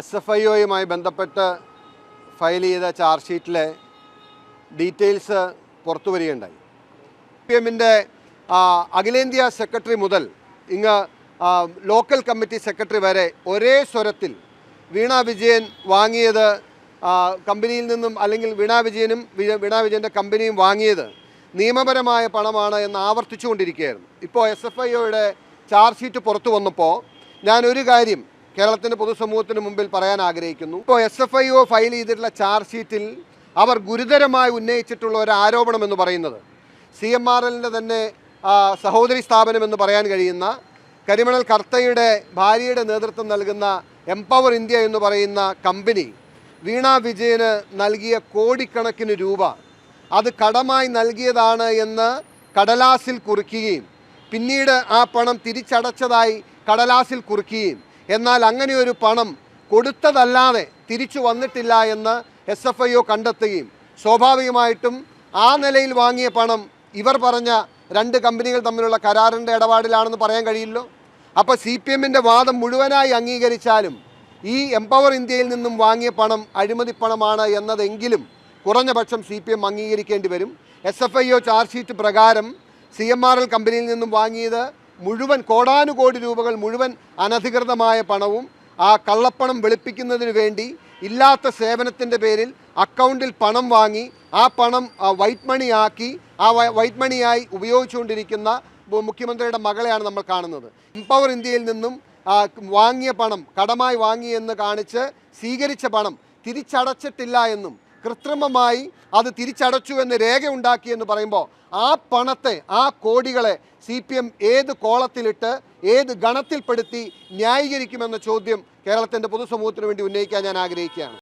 S F I ഒയുമായി ബന്ധപ്പെട്ട് file ചെയ്ത charge ഷീറ്റിലെ ഡീറ്റെയിൽസ് പുറത്തു വരികയുണ്ടായി. പി എമ്മിന്റെ അഖിലേന്ത്യാ സെക്രട്ടറി മുതൽ ഇങ്ങ് ലോക്കൽ കമ്മിറ്റി സെക്രട്ടറി വരെ ഒരേ സ്വരത്തിൽ വീണ വിജയൻ വാങ്ങിയത് കമ്പനിയിൽ നിന്നും അല്ലെങ്കിൽ വീണ വിജയനും വീണ വിജയന്റെ കമ്പനിയും വാങ്ങിയത് നിയമപരമായ പണമാണ് എന്ന് ആവർത്തിച്ചുകൊണ്ടിരിക്കുകയായിരുന്നു. ഇപ്പോൾ എസ് എഫ് ഐ ഒയുടെ ചാർജ് ഷീറ്റ് പുറത്തു വന്നപ്പോൾ ഞാനൊരു കാര്യം കേരളത്തിന്റെ പൊതുസമൂഹത്തിന് മുമ്പിൽ പറയാൻ ആഗ്രഹിക്കുന്നു. ഇപ്പോൾ S F I O file ചെയ്തിട്ടുള്ള ചാർജ് ഷീറ്റിൽ അവർ ഗുരുതരമായി ഉന്നയിച്ചിട്ടുള്ള ഒരു ആരോപണം എന്ന് പറയുന്നത്. സി എം ആർ എല്ലിന്റെ തന്നെ സഹോദരി സ്ഥാപനം എന്ന് പറയാൻ കഴിയുന്ന കരിമണൽ കർത്തയുടെ ഭാര്യയുടെ നേതൃത്വം നൽകുന്ന എംപവർ ഇന്ത്യ എന്ന് പറയുന്ന കമ്പനി വീണ വിജയന് നൽകിയ കോടിക്കണക്കിന് രൂപ. അത് കടമായി നൽകിയതാണ് എന്ന് കടലാസിൽ കുറിക്കുകയും പിന്നീട് ആ പണം തിരിച്ചടച്ചതായി കടലാസിൽ കുറിക്കുകയും എന്നാൽ അങ്ങനെ ഒരു പണം കൊടുത്തതല്ലാതെ തിരിച്ചു വന്നിട്ടില്ല എന്ന് എസ് എഫ് ഐ ഒ കണ്ടെത്തുകയും സ്വാഭാവികമായിട്ടും ആ നിലയിൽ വാങ്ങിയ പണം ഇവർ പറഞ്ഞ രണ്ട് കമ്പനികൾ തമ്മിലുള്ള കരാറിന്റെ ഇടപാടിലാണെന്ന് പറയാൻ കഴിയില്ലോ? അപ്പോൾ സി പി എമ്മിന്റെ വാദം മുഴുവനായി അംഗീകരിച്ചാലും ഈ എംപവർ ഇന്ത്യയിൽ നിന്നും വാങ്ങിയ പണം അഴിമതി പണമാണ് എന്നതെങ്കിലും കുറഞ്ഞ പക്ഷം സി പി എം അംഗീകരിക്കേണ്ടി വരും. S F I O charge sheet പ്രകാരം സി എം ആർ എൽ കമ്പനിയിൽ നിന്നും വാങ്ങിയത് മുഴുവൻ കോടാനുകോടി രൂപകൾ മുഴുവൻ അനധികൃതമായ പണവും ആ കള്ളപ്പണം വെളുപ്പിക്കുന്നതിന് വേണ്ടി ഇല്ലാത്ത സേവനത്തിന്റെ പേരിൽ അക്കൗണ്ടിൽ പണം വാങ്ങി ആ പണം വൈറ്റ് മണി ആക്കി ആ വൈറ്റ് മണിയായി ഉപയോഗിച്ചുകൊണ്ടിരിക്കുന്ന മുഖ്യമന്ത്രിയുടെ മകളെയാണ് നമ്മൾ കാണുന്നത്. എംപവർ ഇന്ത്യയിൽ നിന്നും വാങ്ങിയ പണം കടമായി വാങ്ങിയെന്ന് കാണിച്ച് സ്വീകരിച്ച പണം തിരിച്ചടച്ചിട്ടില്ല എന്നും കൃത്രിമമായി അത് തിരിച്ചടച്ചു എന്ന് രേഖയുണ്ടാക്കി എന്ന് പറയുമ്പോൾ ആ പണത്തെ ആ കോടികളെ സി പി എം ഏത് കോളത്തിലിട്ട് ഏത് ഗണത്തിൽപ്പെടുത്തി ന്യായീകരിക്കുമെന്ന ചോദ്യം കേരളത്തിന്റെ പൊതുസമൂഹത്തിന് വേണ്ടി ഉന്നയിക്കാൻ ഞാൻ ആഗ്രഹിക്കുകയാണ്.